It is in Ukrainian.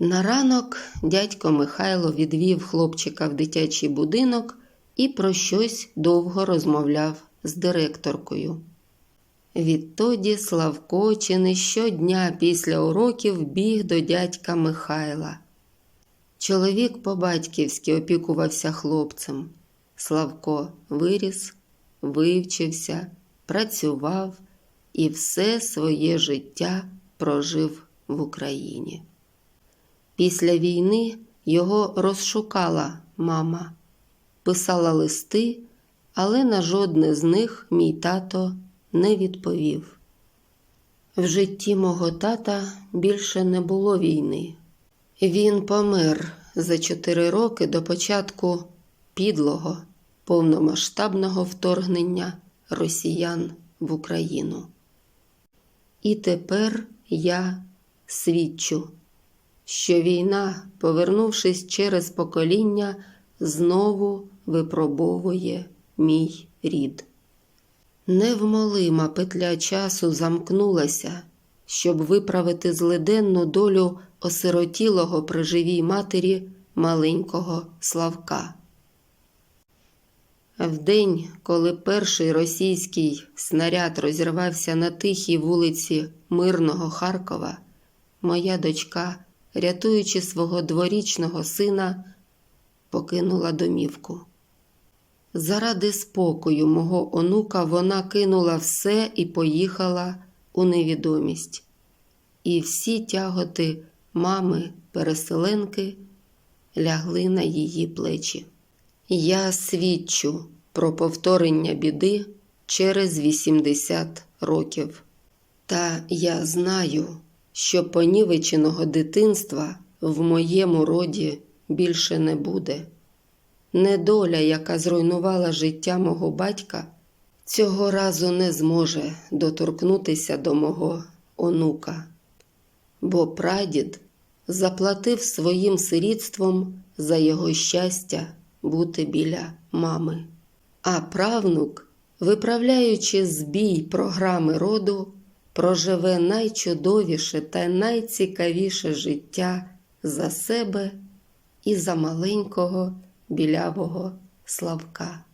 На ранок дядько Михайло відвів хлопчика в дитячий будинок і про щось довго розмовляв з директоркою. Відтоді Славко чи не щодня після уроків біг до дядька Михайла. Чоловік по-батьківськи опікувався хлопцем. Славко виріс, вивчився, працював і все своє життя прожив в Україні. Після війни його розшукала мама, писала листи, але на жодне з них мій тато не відповів. В житті мого тата більше не було війни. Він помер за чотири роки до початку підлого повномасштабного вторгнення росіян в Україну. І тепер я свідчу, що війна, повернувшись через покоління, знову випробовує мій рід. Невмолима петля часу замкнулася, щоб виправити злиденну долю осиротілого при живій матері маленького Славка. В день, коли перший російський снаряд розірвався на тихій вулиці мирного Харкова, моя дочка, рятуючи свого дворічного сина, покинула домівку. Заради спокою мого онука вона кинула все і поїхала у невідомість. І всі тяготи мами переселенки лягли на її плечі. Я свідчу про повторення біди через 80 років. Та я знаю, що понівеченого дитинства в моєму роді більше не буде. Недоля, яка зруйнувала життя мого батька, цього разу не зможе доторкнутися до мого онука, бо прадід заплатив своїм сирітством за його щастя бути біля мами. А правнук, виправляючи збій програми роду, проживе найчудовіше та найцікавіше життя за себе і за маленького білявого Славка.